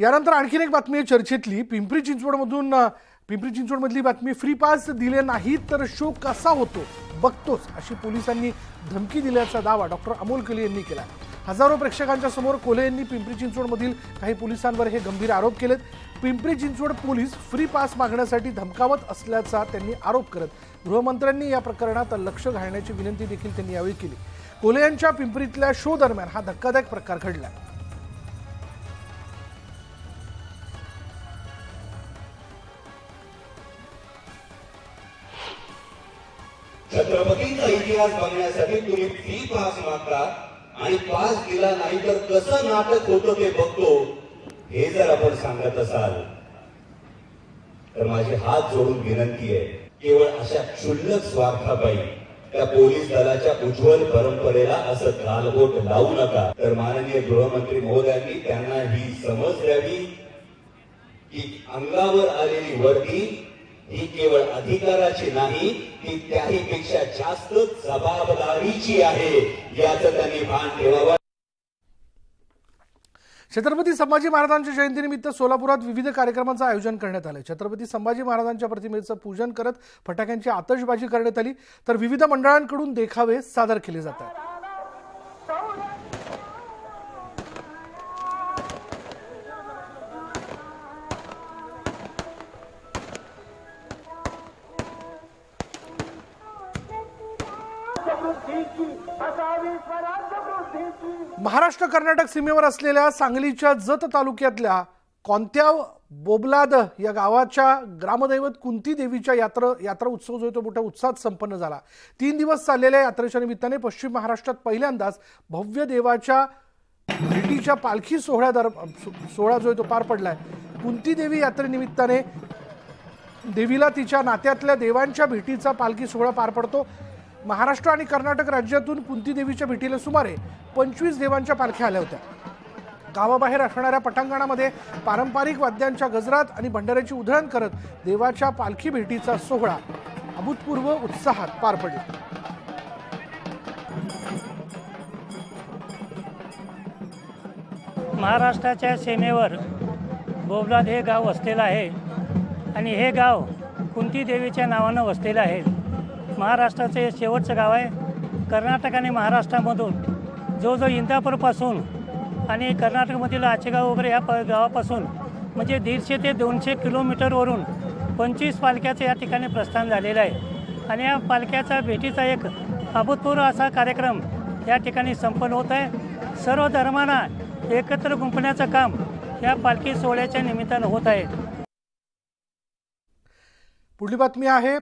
यानंतर आणखीन एक बातमी आहे चर्चेतली. पिंपरी चिंचवडमधून पिंपरी चिंचवडमधली बातमी फ्री पास दिले नाहीत तर शो कसा होतो? बघतोच अशी पोलिसांनी धमकी दिल्याचा दावा डॉक्टर अमोल कले यांनी केला हजारो प्रेक्षकांच्या समोर कोल्हे यांनी पिंपरी चिंचवडमधील काही पोलिसांवर हे गंभीर आरोप केलेत. Pimpri Chinchwad police free pass मागण्यासाठी धमकावत असल्याचा त्यांनी आरोप करत गृहमंत्र्यांनी या प्रकरणात लक्ष घालण्याची विनंती देखील त्यांनी यावेळी केली. कोल्हे यांच्या पिंपरीतल्या शो दरम्यान हा धक्कादायक प्रकार घडला. छत्रपतीचा इतिहास बघण्यासाठी तुम्ही फी पास मागता आणि पास दिला नाही तर कसं नाटक होतं ते बघतो हे जर आपण सांगत असाल तर माझी हात जोडून विनंती आहे केवळ अशा क्षुल्लक स्वार्थापायी त्या पोलीस दलाच्या उज्ज्वल परंपरेला असं गालबोट लावू नका. तर माननीय गृहमंत्री महोदयांनी त्यांना ही समज द्यावी की अंगावर आलेली वर्दी ही केवळ अधिकाराची नाही ती त्याहीपेक्षा जास्त जबाबदारीची आहे. याचं त्यांनी भान ठेवावं. छत्रपती संभाजी महाराजांच्या जयंतीनिमित्त सोलापुरात विविध कार्यक्रमांचं आयोजन करण्यात आलं. छत्रपती संभाजी महाराजांच्या प्रतिमेचं पूजन करत फटाक्यांची आतषबाजी करण्यात आली. तर विविध मंडळांकडून देखावे सादर केले जातात. महाराष्ट्र कर्नाटक सीमेवर असलेल्या सांगलीच्या जत तालुक्यातल्या कोणत्या बोबलाद या गावाच्या ग्रामदैवत कुंती देवीच्या यात्रा यात्रा उत्सव जो आहे तो मोठ्या उत्साहात संपन्न झाला. तीन दिवस चाललेल्या यात्रेच्या निमित्ताने पश्चिम महाराष्ट्रात पहिल्यांदाच भव्य देवाच्या भेटीच्या पालखी सोहळ्या दर सोहळा जो आहे तो पार पडलाय. कुंती देवी यात्रेनिमित्ताने देवीला तिच्या नात्यातल्या देवांच्या भेटीचा पालखी सोहळा पार पडतो. महाराष्ट्र आणि कर्नाटक राज्यातून कुंती देवीच्या भेटीला सुमारे पंचवीस देवांच्या पालख्या आल्या होत्या. गावाबाहेर असणाऱ्या पटांगणामध्ये पारंपरिक वाद्यांच्या गजरात आणि भंडाऱ्याची उधळण करत देवाच्या पालखी भेटीचा सोहळा अभूतपूर्व उत्साहात पार पडला. महाराष्ट्राच्या सीमेवर बोबलाद हे गाव वसलेलं आहे आणि हे गाव कुंती देवीच्या नावानं वसलेलं आहे. महाराष्ट्राचं हे शेवटचं गाव आहे. कर्नाटक आणि महाराष्ट्रामधून जो जो इंदापूरपासून आणि कर्नाटकमधील आचेगाव वगैरे या प गावापासून म्हणजे दीडशे ते दोनशे किलोमीटरवरून पंचवीस पालख्याचं या ठिकाणी प्रस्थान झालेलं आहे. आणि या पालख्याचा भेटीचा एक अभूतपूर्व असा कार्यक्रम या ठिकाणी संपन्न होत आहे. सर्व धर्मांना एकत्र गुंपण्याचं काम या पालखी सोहळ्याच्या निमित्तानं होत आहे. पुढली बातमी आहे